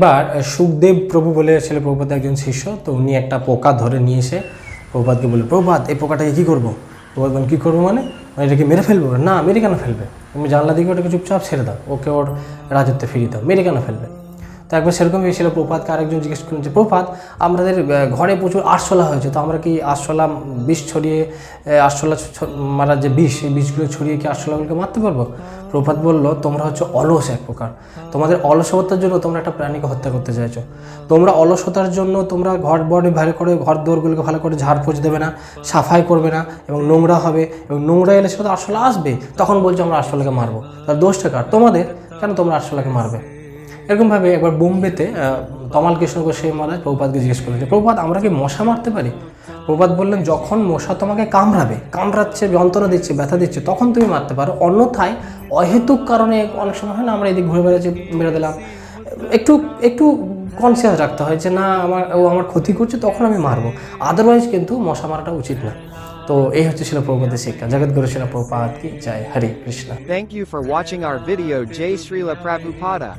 এবার সুখদেব প্রভু বলে ছেলে প্রভুপাত একজন শিষ্য, তো উনি একটা পোকা ধরে নিয়ে এসে প্রভুপাতকে বলে প্রভুপাত, এই পোকাটাকে কী করব? প্রভুপাত বলেন কী করব মানে? মানে এটাকে মেরে ফেলব? না, মেরে কেন ফেলবে? তুমি জানলা দিকে ওটাকে চুপচাপ ছেড়ে দাও, ওকে ওর রাজত্বে ফিরিয়ে দাও, মেরে কেন ফেলবে? তো একবার সেরকম হয়েছিল প্রপাতকে আরেকজন জিজ্ঞেস করলেন যে, প্রপাত, আমাদের ঘরে প্রচুর আরশোলা হয়েছে, তো আমরা কি আরশোলা বিষ ছড়িয়ে আরশোলা মারার যে বিষ, সেই বিষগুলো ছড়িয়ে কি আরশোলাগুলোকে মারতে পারব? প্রপাত বলল, তোমরা হচ্ছে অলস এক প্রকার। তোমাদের অলসতার জন্য তোমরা একটা প্রাণীকে হত্যা করতে চাইছো। তোমরা অলসতার জন্য তোমরা ঘর বড় ভালো করে, ঘর দৌড়গুলোকে ভালো করে ঝাড় পোছ দেবে না, সাফাই করবে না, এবং নোংরা হবে, এবং নোংরা এলে সেটা তো আসবে তখন বলছো, আমরা আরশোলাকে মারবো। তার দোষটা কার? তোমাদের? কেন তোমরা আরশোলাকে মারবে? এরকমভাবে একবার বোম্বেতে তমাল কৃষ্ণ গোস্বামী মহারাজ প্রভুপাতকে জিজ্ঞেস করলেন যে প্রভুপাত আমরা কি মশা মারতে পারি? প্রভুপাত বললেন, যখন মশা তোমাকে কামড়াবে, কামড়াচ্ছে, যন্ত্রণা দিচ্ছে, ব্যথা দিচ্ছে, তখন তুমি মারতে পারো। অন্যথায় অহেতুক কারণে অনেক সময় হয় না, আমরা এদিক ঘুরে বেড়াচ্ছি বেড়ে দিলাম। একটু একটু কনসিয়াস রাখতে হয় যে, না, আমার, ও আমার ক্ষতি করছে, তখন আমি মারবো। আদারওয়াইজ কিন্তু মশা মারাটা উচিত না। তো এই হচ্ছে ছিল প্রভুপাতের শিক্ষা জগৎগুরু ছিল প্রভুপাত কি জয় Hare Krishna Thank you for watching our video Jai Srila Prabhupada.